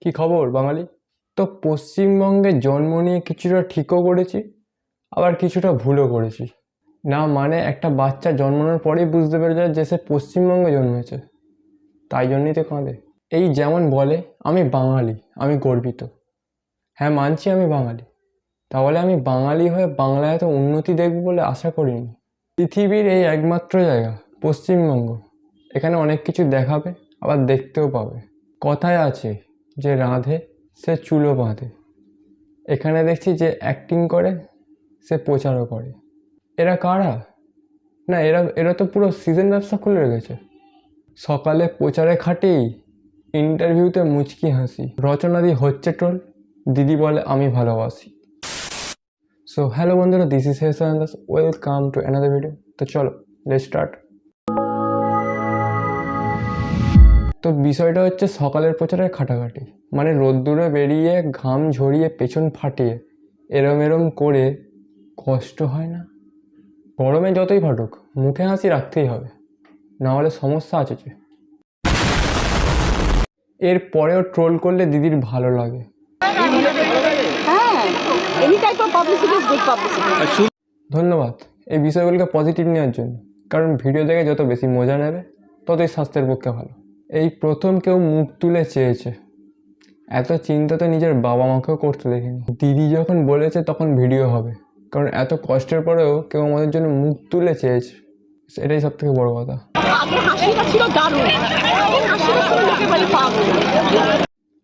কি খবর বাঙালি? তো পশ্চিমবঙ্গে জন্ম নিয়ে কিছুটা ঠিকও করেছি, আবার কিছুটা ভুলও করেছি। না মানে একটা বাচ্চা জন্মানোর পরেই বুঝতে পেরে যায় যে সে পশ্চিমবঙ্গে জন্মেছে। তাই জন্যই তো কাঁদে। এই যেমন বলে, আমি বাঙালি, আমি গর্বিত। হ্যাঁ মানছি আমি বাঙালি। তাহলে আমি বাঙালি হয়ে বাংলায় এত উন্নতি দেখব বলে আশা করিনি। পৃথিবীর এই একমাত্র জায়গা, পশ্চিমবঙ্গ। এখানে অনেক কিছু দেখাবে, আবার দেখতেও পাবে। কথায় আছে যে রাঁধে, সে চুলো বাঁধে। এখানে দেখছি যে অ্যাক্টিং করে, সে প্রচারও করে। এরা কারা? না, এরা এরা তো পুরো সিজন ব্যবসা খুলে রেখেছে। সকালে প্রচারে খাটেই ইন্টারভিউতে মুচকি হাসি। রচনা দি হচ্ছে টোল দিদি বলে, আমি ভালোবাসি। সো হ্যালো বন্ধুরা this is Hesan welcome to another video তো চলো লেট স্টার্ট তো বিষয়টা হচ্ছে সকালের প্রচারের খাটাখাটি। মানে রোদ্দুরে বেরিয়ে ঘাম ঝরিয়ে পেছন ফাটিয়ে এরম এরম করে কষ্ট হয় না? গরমে যতই ফাটুক মুখে হাসি রাখতেই হবে। না হলে সমস্যা আছে যে। এর পরেও ট্রোল করলে দিদির ভালো লাগে। হ্যাঁ ধন্যবাদ। এই বিষয়গুলোকে পজিটিভ নেওয়ার জন্য। কারণ ভিডিও দেখে যত বেশি মজা নেবে ততই স্বাস্থ্যের পক্ষে ভালো। এই প্রথম কেউ মুখ তুলে চেয়েছে। এত চিন্তা তো নিজের বাবা মাকেও করতে দেখিনি। দিদি যখন বলেছে তখন ভিডিও হবে। কারণ এত কষ্টের পরেও কেউ আমাদের জন্য মুখ তুলে চেয়েছে। এটাই সব থেকে বড় কথা।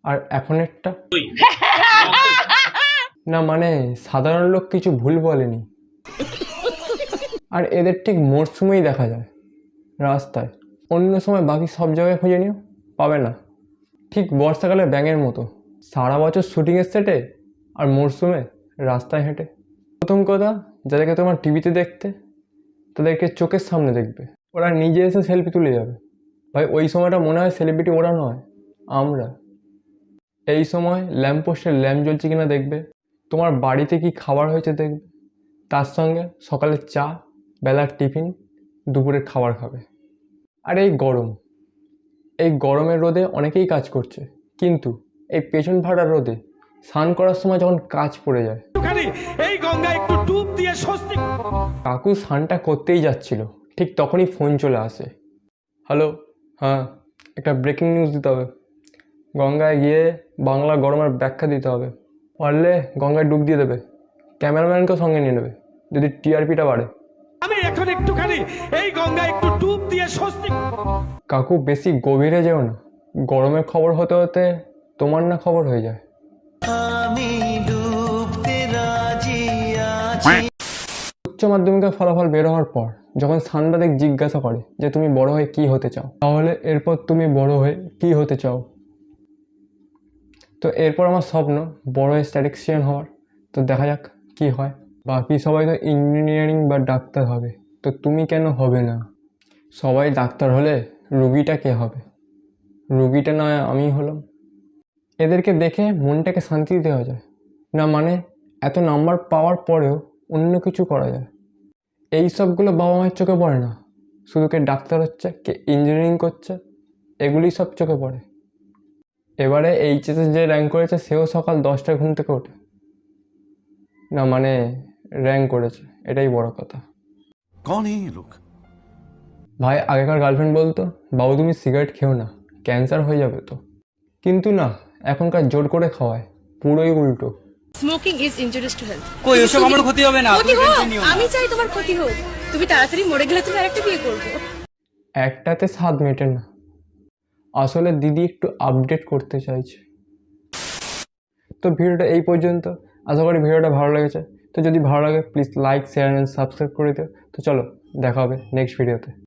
আর এখন একটা? না মানে সাধারণ লোক কিছু ভুল বলেনি। আর এদের ঠিক মরশুমেই দেখা যায়। রাস্তায়। অন্য সময় বাকি সব জায়গায় খুঁজে নিও? পাবে না। ঠিক বর্ষাকালে ব্যাঙের মতো। সারা বছর শুটিংয়ের সেটে আর মরশুমে রাস্তায় হেঁটে। প্রথম কথা, যাদেরকে তোমার টিভিতে দেখতে, তাদেরকে চোখের সামনে দেখবে। ওরা নিজে এসে সেলফি তুলে যাবে। ভাই, ওই সময়টা মনে হয় সেলিব্রিটি ওরা নয়, আমরা। এই সময় ল্যাম্পপোস্টে ল্যাম্প জ্বলছে কিনা দেখবে। তোমার বাড়িতে কি খাবার হয়েছে দেখবে। তার সঙ্গে সকালের চা, বেলার টিফিন, দুপুরের খাবার খাবে। আর এই গরম এই গরমের রোদে অনেকেই কাজ করছে কিন্তু এই পেছন ফাটার রোদে স্নান করার সময় যখন কাজ পড়ে যায়। এই গঙ্গা একটু ডুব দিয়ে স্বস্তি কাকু স্নানটা করতেই যাচ্ছিল ঠিক তখনই ফোন চলে আসে। হ্যালো হ্যাঁ একটা ব্রেকিং নিউজ দিতে হবে। গঙ্গায় গিয়ে বাংলা গরমের ব্যাখ্যা দিতে হবে। পারলে গঙ্গায় ডুব দিয়ে দেবে ক্যামেরাম্যানকেও সঙ্গে নিয়ে নেবে যদি টিআরপিটা বাড়ে। আমি এখন একটুখানি এই গঙ্গা একটু দিয়ে স্বস্তি কাকু বেশি গভীরে যেও না। গরমের খবর হতে হতে তোমার না খবর হয়ে যায়। উচ্চ মাধ্যমিকের ফলাফল বের হওয়ার পর যখন সাংবাদিক জিজ্ঞাসা করে যে তুমি বড় হয়ে কি হতে চাও তাহলে এরপর তুমি বড় হয়ে কি হতে চাও? তো এরপর আমার স্বপ্ন বড় হয়ে স্ট্যাটিক্সিয়ান হওয়ার। তো দেখা যাক কি হয়। বাকি সবাই তো ইঞ্জিনিয়ারিং বা ডাক্তার হবে। তো তুমি কেন হবে না? সবাই ডাক্তার হলে রুগীটা কে হবে? রুগীটা নয় আমি হলাম। এদেরকে দেখে মনটাকে শান্তি দেওয়া যায়। না মানে এত নাম্বার পাওয়ার পরেও অন্য কিছু করা যায়। এই সবগুলো বাবা মায়ের চোখে পড়ে না। শুধু কে ডাক্তার হচ্ছে, কে ইঞ্জিনিয়ারিং করছে এগুলি সব চোখে পড়ে। এবারে এইচএসে যে র্যাঙ্ক করেছে, সেও সকাল দশটায় ঘুম থেকে ওঠে। না মানে র্যাঙ্ক করেছে, এটাই বড় কথা। কন এই লোক ভাই আগেকার গার্লফ্রেন্ড বলতো বাবু তুমি সিগারেট খেও না ক্যান্সার হয়ে যাবে তো। কিন্তু না এখনকার জোর করে খাওয়ায় পুরোই উল্টো। Smoking is injurious to health কই ওসব আমার ক্ষতি হবে না ক্ষতি হোক আমি চাই তোমার ক্ষতি হোক। তুমি তাড়াতাড়ি মরে গেলে তুমি আরেকটা বিয়ে করব। একটাতে স্বাদ মেটে না। আসলে দিদি একটু আপডেট করতে চাইছে। তো ভিডিওটা এই পর্যন্ত। আশা করি ভিডিওটা ভালো লেগেছে। তো যদি ভালো লাগে please like share and subscribe করে দিও। তো চলো দেখা হবে নেক্সট ভিডিওতে